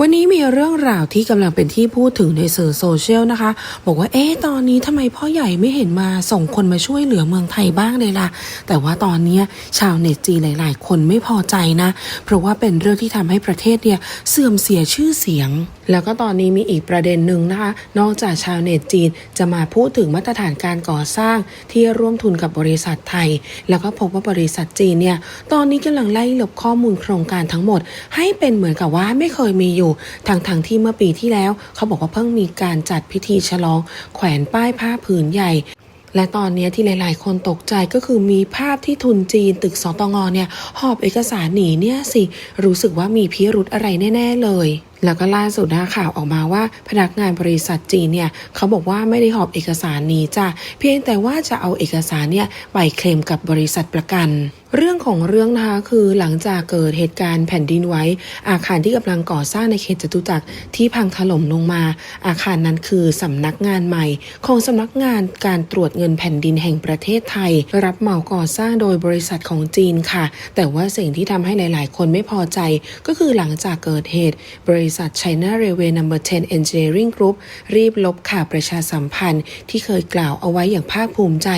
วันนี้มีเรื่องราวที่กำลังเป็นที่พูดถึงในสื่อโซเชียลนะคะ บอกว่าเอ๊ะตอนนี้ทำไมพ่อใหญ่ไม่เห็นมาส่งคนมาช่วยเหลือเมืองไทยบ้างเลยล่ะ แต่ว่าตอนนี้ชาวเน็ตจีนหลาย ๆ คนไม่พอใจนะ เพราะว่าเป็นเรื่องที่ทำให้ประเทศเนี่ยเสื่อมเสียชื่อเสียง แล้วก็ตอนนี้มีอีกประเด็นหนึ่งนะคะ นอกจากชาวเน็ตจีนจะมาพูดถึงมาตรฐานการก่อสร้างที่ร่วมทุนกับบริษัทไทย แล้วก็พบว่าบริษัทจีนเนี่ยตอนนี้กำลังไล่ลบข้อมูลโครงการทั้งหมด ให้เป็นเหมือนกับว่าไม่เคยมีอยู่ทั้งทงๆที่เมื่อปีที่แล้ว เขาบอกว่าเพิ่งมีการจัดพิธีฉลอง แขวนป้ายผ้าผืนใหญ่และตอนนี้ที่หลาย ๆ คนตกใจก็คือมีภาพที่ทุนจีนตึกสตงเนี่ยหอบเอกสารหนีเนี่ยสิรู้สึกว่ามีพิรุธอะไรแน่ ๆ เลย แล้วก็ล่าสุดนะข่าวออกมาว่าพนักงานบริษัทจีนเนี่ยเขาบอกว่าไม่ได้หอบเอกสารหนีจ้ะเพียงแต่ว่าจะเอาเอกสารเนี่ยไปเคลมกับบริษัทประกัน เรื่องของเรื่องนะคะคือหลังจากเกิดเหตุการณ์แผ่นดินไหวอาคารที่กำลังก่อสร้างในเขตจตุจักรที่พังถล่มลงมา อาคารนั้นคือสำนักงานใหม่ ของสำนักงานการตรวจเงินแผ่นดินแห่งประเทศไทย รับเหมาก่อสร้างโดยบริษัทของจีนค่ะ แต่ว่าสิ่งที่ทำให้หลาย ๆ คนไม่พอใจ ก็คือหลังจากเกิดเหตุ บริษัท China Railway No. 10 Engineering Group รีบลบข่าวประชาสัมพันธ์ ที่เคยกล่าวเอาไว้อย่างภาคภูมิใจ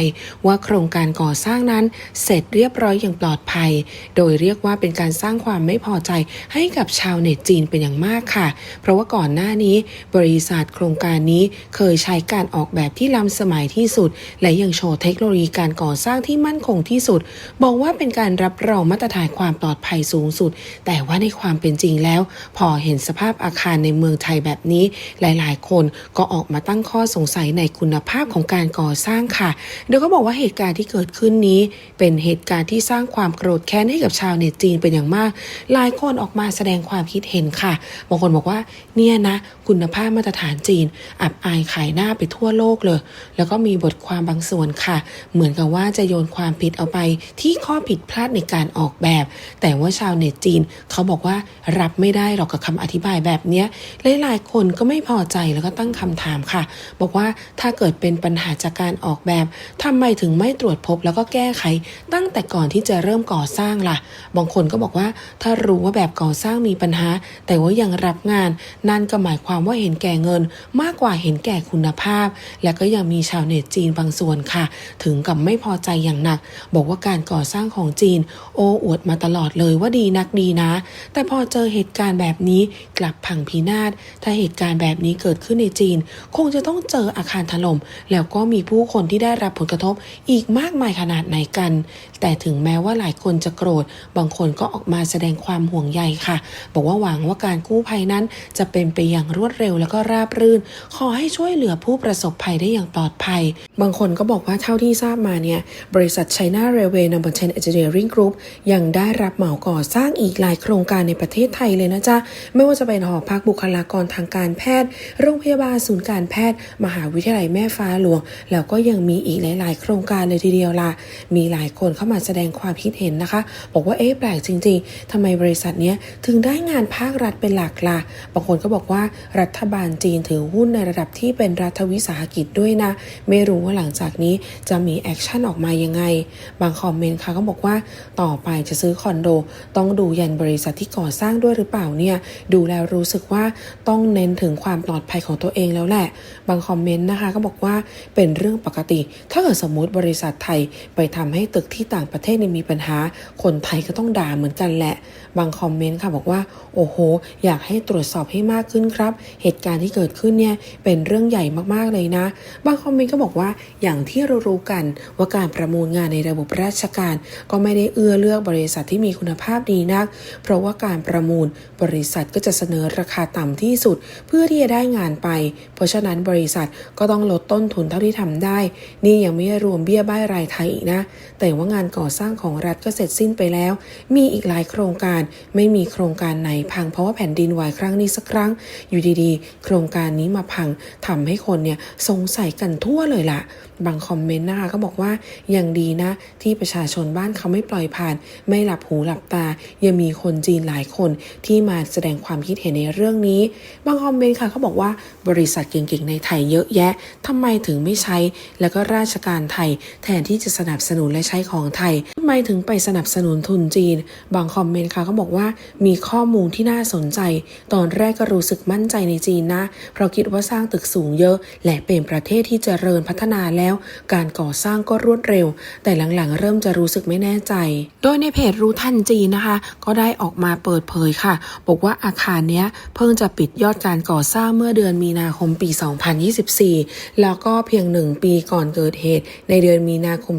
ว่าโครงการก่อสร้างนั้นเสร็จเรียบร้อยอย่างปลอดภัย โดยเรียกว่าเป็นการสร้างความไม่พอใจให้กับชาวเน็ตจีนเป็นอย่างมากค่ะ เพราะว่าก่อนหน้านี้บริษัทโครงการนี้เคยใช้การออกแบบที่ล้ำสมัยที่สุด และยังโชว์เทคโนโลยีการก่อสร้างที่มั่นคงที่สุด บอกว่าเป็นการรับรองมาตรฐานความปลอดภัยสูงสุด แต่ว่าในความเป็นจริงแล้ว พอเห็นสภาพอาคารในเมืองไทยแบบนี้หลาย ๆ คนก็ออกมาตั้งข้อสงสัยในคุณภาพของการก่อสร้างค่ะ โดยเขาบอกว่าเหตุการณ์ที่เกิดขึ้นนี้ เป็นเหตุการณ์ที่สร้างความโกรธแค้นให้กับชาวเน็ตจีนเป็นอย่างมาก หลายคนออกมาแสดงความคิดเห็นค่ะบางคนบอกว่าเนี่ยนะ คุณภาพมาตรฐานจีน อับอายขายหน้าไปทั่วโลกเลย แล้วก็มีบทความบางส่วนค่ะ เหมือนกับว่าจะโยนความผิดเอาไปที่ข้อผิดพลาดในการออกแบบ แต่ว่าชาวเน็ตจีน เขาบอกว่ารับไม่ได้หรอกกับคำอธิบายแบบเนี้ยหลายๆคนก็ไม่พอใจแล้วก็ตั้งคำถามค่ะ บอกว่าถ้าเกิดเป็นปัญหาจากการออกแบบทำไมถึงไม่ตรวจพบแล้วก็แก้ไขตั้งแต่ก่อนที่จะเริ่มก่อสร้างล่ะ บางคนก็บอกว่า ถ้ารู้ว่าแบบก่อสร้างมีปัญหา แต่ว่ายังรับงาน นั่นก็หมายความว่าเห็นแก่เงิน มากกว่าเห็นแก่คุณภาพ และก็ยังมีชาวเน็ตจีนบางส่วนค่ะ ถึงกับไม่พอใจอย่างหนัก บอกว่าการก่อสร้างของจีน โอ้อวดมาตลอดเลยว่าดีนักดีนะ แต่พอเจอเหตุการณ์แบบนี้กลับพังพินาศ ถ้าเหตุการณ์แบบนี้เกิดขึ้นในจีน คงจะต้องเจออาคารถล่ม แล้วก็มีผู้คนที่ได้รับผลกระทบอีกมากมายขนาดไหนกัน แต่ถึงแม้ว่าหลายคนจะโกรธ บางคนก็ออกมาแสดงความห่วงใยค่ะ บอกว่าหวังว่าการกู้ภัยนั้น จะเป็นไปอย่างรวดเร็วแล้วก็ราบรื่น ขอให้ช่วยเหลือผู้ประสบภัยได้อย่างปลอดภัย บางคนก็บอกว่าเท่าที่ทราบมาเนี่ย บริษัท China Railway No. 10 Engineering Group ยังได้รับเหมาก่อสร้างอีกหลายโครงการในประเทศไทยเลยนะจ๊ะ ไม่ว่าจะเป็นหอพักบุคลากรทางการแพทย์ โรงพยาบาลศูนย์การแพทย์ มหาวิทยาลัยแม่ฟ้าหลวง แล้วก็ยังมีอีกหลาย ๆ โครงการเลยทีเดียวล่ะ มีหลายคนเข้ามาแสดงความคิดเห็นนะคะ บอกว่าเอ๊ะแปลกจริง ๆทำไมบริษัทเนี้ยถึงได้งานภาครัฐเป็นหลักล่ะบางคนก็บอกว่ารัฐบาลจีนถือหุ้นในระดับที่เป็นรัฐวิสาหกิจด้วยนะ ไม่รู้ว่าหลังจากนี้จะมีแอคชั่นออกมายังไง บางคอมเมนต์ค่ะก็บอกว่าต่อไปจะซื้อคอนโด ต้องดูยันบริษัทที่ก่อสร้างด้วยหรือเปล่าเนี่ยดูแล้วรู้สึกว่าต้องเน้นถึงความปลอดภัยของตัวเองแล้วแหละ บางคอมเมนต์นะคะก็บอกว่าเป็นเรื่องปกติ ถ้าเกิดสมมติบริษัทไทยไปทำให้ตึกที่ต่างประเทศเนี่ยมีปัญหา คนไทยก็ต้องด่าเหมือนกันแหละ บางคอมเมนต์ค่ะบอกว่า โอ้โห อยากให้ตรวจสอบให้มากขึ้นครับ เหตุการณ์ที่เกิดขึ้นเนี่ยเป็นเรื่องใหญ่มากๆเลยนะ บางคอมเมนต์ก็บอกว่าอย่างที่เรารู้กันว่าการประมูลงานในระบบราชการ ก็ไม่ได้เอื้อเลือกบริษัทที่มีคุณภาพดีนัก เพราะว่าการประมูลบริษัทก็จะเสนอราคาต่ำที่สุด เพื่อที่จะได้งานไป เพราะฉะนั้นบริษัทก็ต้องลดต้นทุนเท่าที่ทำได้ นี่ยังไม่รวมเบี้ยบ้ายรายไทยอีกนะ แต่ว่างานก่อสร้างของรัฐก็เสร็จสิ้นไปแล้ว มีอีกหลายโครงการไม่มีโครงการไหนพังเพราะว่าแผ่นดินไหวครั้งนี้สักครั้ง อยู่ดีๆ โครงการนี้มาพังทำให้คนเนี่ยสงสัยกันทั่วเลยล่ะ บางคอมเมนต์นะคะก็บอกว่ายังดีนะ ที่ประชาชนบ้านเขาไม่ปล่อยผ่าน ไม่หลับหูหลับตา ยังมีคนจีนหลายคนที่มาแสดงความคิดเห็นในเรื่องนี้ บางคอมเมนต์ค่ะเขาบอกว่าบริษัทเก่งๆ ในไทยเยอะแยะทำไมถึงไม่ใช้ แล้วก็ราชการไทย แทนที่จะสนับสนุนและใช้ของไทยทำไมถึงไปสนับสนุนทุนจีน บางคอมเมนต์ค่ะเขาบอกว่ามีข้อมูลที่น่าสนใจ ตอนแรกก็รู้สึกมั่นใจในจีนนะ เพราะคิดว่าสร้างตึกสูงเยอะ และเป็นประเทศที่เจริญพัฒนาแล้ว การก่อสร้างก็รวดเร็ว แต่หลังๆ เริ่มจะรู้สึกไม่แน่ใจ โดยในเพจรู้ทันจีนนะคะ ก็ได้ออกมาเปิดเผยค่ะ บอกว่าอาคารเนี้ยเพิ่งจะปิดยอดการก่อสร้างเมื่อเดือนมีนาคมปี 2024 แล้วก็เพียงหนึ่งปีก่อนเกิดเหตุ ในเดือนมีนาคม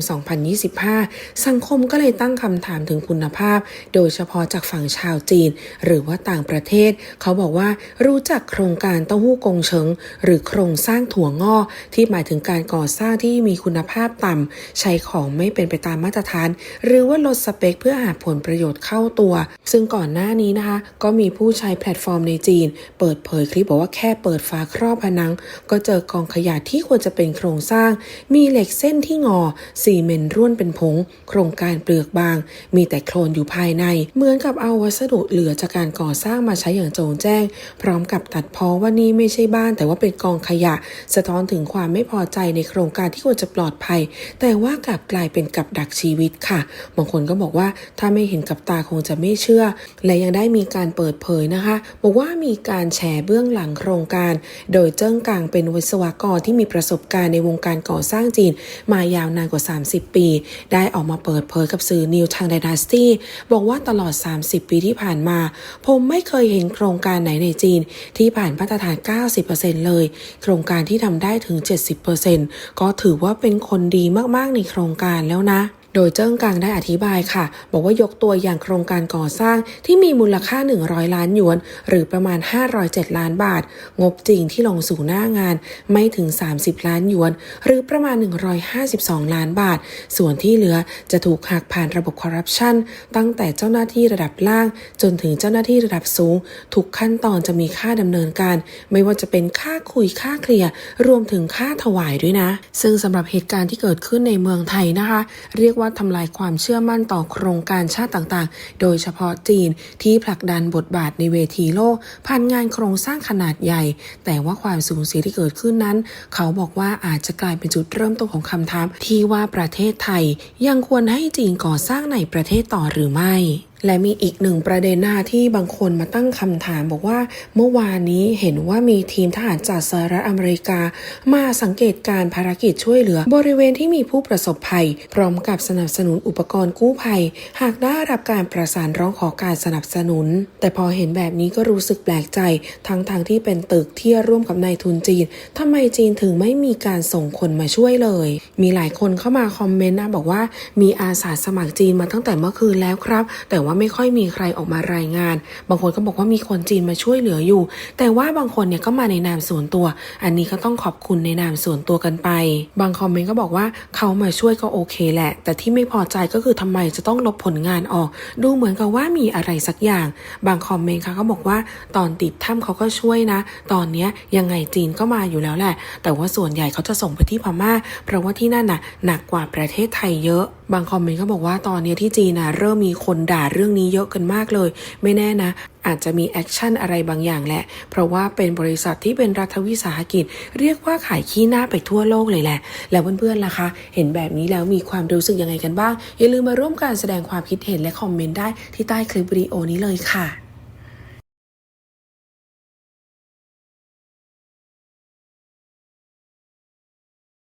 2025 สังคมก็เลยตั้งคำถามถึงคุณภาพ โดยเฉพาะจากฝั่งชาวจีน หรือว่าต่างประเทศ เขาบอกว่ารู้จักโครงการเต้าหู้กงเฉิง หรือโครงสร้างถั่วงอกที่หมายถึงการก่อสร้างที่มีคุณภาพต่ำ ใช้ของไม่เป็นไปตามมาตรฐาน หรือว่าลดสเปคเพื่อหาผลประโยชน์เข้าตัว ซึ่งก่อนหน้านี้นะคะ ก็มีผู้ใช้แพลตฟอร์มในจีน เปิดเผยคลิปบอกว่าแค่เปิดฝาครอบผนัง ก็เจอกองขยะที่ควรจะเป็นโครงสร้าง มีเหล็กเส้นที่งอซีเมนต์ร่วนเป็นผง โครงการเปลือกบาง มีแต่โคลนอยู่ภายใน เหมือนกับเอาวัสดุเหลือจากการก่อสร้างมาใช้อย่างโจงแจ้ง พร้อมกับตัดพ้อว่านี่ไม่ใช่บ้าน แต่ว่าเป็นกองขยะ สะท้อนถึงความไม่พอใจในโครงการที่ควรจะปลอดภัย แต่ว่ากลับกลายเป็นกับดักชีวิตค่ะ บางคนก็บอกว่าถ้าไม่เห็นกับตาคงจะไม่เชื่อ และยังได้มีการเปิดเผยนะคะ บอกว่ามีการแชร์เบื้องหลังโครงการ โดยเจิ้งกางเป็นวิศวกรที่มีประสบการณ์ในวงการก่อสร้างจีน มายาวนานกว่า 30 ปี ได้ออกมาเปิดเผยกับสื่อนิวทางไดนาสตี้บอกว่าตลอด30 ปีที่ผ่านมา ผมไม่เคยเห็นโครงการไหนในจีน ที่ผ่านมาตรฐาน 90%เลย โครงการที่ทำได้ถึง 70%ก็ถือว่าเป็นคนดีมากๆในโครงการแล้วนะ โดยเจิ้งกังได้อธิบายค่ะ บอกว่ายกตัวอย่างโครงการก่อสร้างที่มีมูลค่า 100 ล้านหยวน หรือประมาณ 507 ล้านบาท งบจริงที่ลงสู่หน้างานไม่ถึง 30 ล้านหยวน หรือประมาณ 152 ล้านบาท ส่วนที่เหลือจะถูกหักผ่านระบบคอร์รัปชันตั้งแต่เจ้าหน้าที่ระดับล่าง จนถึงเจ้าหน้าที่ระดับสูง ทุกขั้นตอนจะมีค่าดำเนินการ ไม่ว่าจะเป็นค่าคุยค่าเคลียร์รวมถึงค่าถวายด้วยนะ ซึ่งสำหรับเหตุการณ์ที่เกิดขึ้นในเมืองไทยนะคะ เรียกว่าทำลายความเชื่อมั่นต่อโครงการชาติต่างๆ โดยเฉพาะจีนที่ผลักดันบทบาทในเวทีโลกผ่านงานโครงสร้างขนาดใหญ่ แต่ว่าความสูญเสียที่เกิดขึ้นนั้น เขาบอกว่าอาจจะกลายเป็นจุดเริ่มต้นของคำถามที่ว่าประเทศไทยยังควรให้จีนก่อสร้างในประเทศต่อหรือไม่ และมีอีกหนึ่งประเด็นหน้าที่บางคนมาตั้งคำถาม บอกว่าเมื่อวานนี้เห็นว่ามีทีมทหารจากสหรัฐอเมริกา มาสังเกตการภารกิจช่วยเหลือ บริเวณที่มีผู้ประสบภัย พร้อมกับสนับสนุนอุปกรณ์กู้ภัย หากได้รับการประสานร้องขอการสนับสนุน แต่พอเห็นแบบนี้ก็รู้สึกแปลกใจ ทั้งทางที่เป็นตึกที่ร่วมกับนายทุนจีนทำไมจีนถึงไม่มีการส่งคนมาช่วยเลย มีหลายคนเข้ามาคอมเมนต์นะบอกว่ามีอาสาสมัครจีนมาตั้งแต่เมื่อคืนแล้วครับ แต่ว่าไม่ค่อยมีใครออกมารายงาน บางคนก็บอกว่ามีคนจีนมาช่วยเหลืออยู่ แต่ว่าบางคนเนี่ยก็มาในนามส่วนตัว อันนี้ก็ต้องขอบคุณในนามส่วนตัวกันไป บางคอมเมนต์ก็บอกว่าเขามาช่วยก็โอเคแหละ แต่ที่ไม่พอใจก็คือทำไมจะต้องลบผลงานออก ดูเหมือนกับว่ามีอะไรสักอย่าง บางคอมเมนต์ค่ะก็บอกว่าตอนติดถ้ำเขาก็ช่วยนะ ตอนนี้ยยังไงจีนก็มาอยู่แล้วแหละ แต่ว่าส่วนใหญ่เขาจะส่งไปที่พม่า เพราะว่าที่นั่นน่ะหนักกว่าประเทศไทยเยอะบางคอมเมนต์ก็บอกว่าตอนนี้ที่จีนนะเริ่มมีคนด่าเรื่องนี้เยอะกันมากเลย ไม่แน่นะ อาจจะมีแอคชั่นอะไรบางอย่างแหละ เพราะว่าเป็นบริษัทที่เป็นรัฐวิสาหกิจ เรียกว่าขายขี้หน้าไปทั่วโลกเลยแหละ แล้วเพื่อนๆล่ะคะ เห็นแบบนี้แล้วมีความรู้สึกยังไงกันบ้าง อย่าลืมมาร่วมการแสดงความคิดเห็นและคอมเมนต์ได้ที่ใต้คลิปวิดีโอนี้เลยค่ะ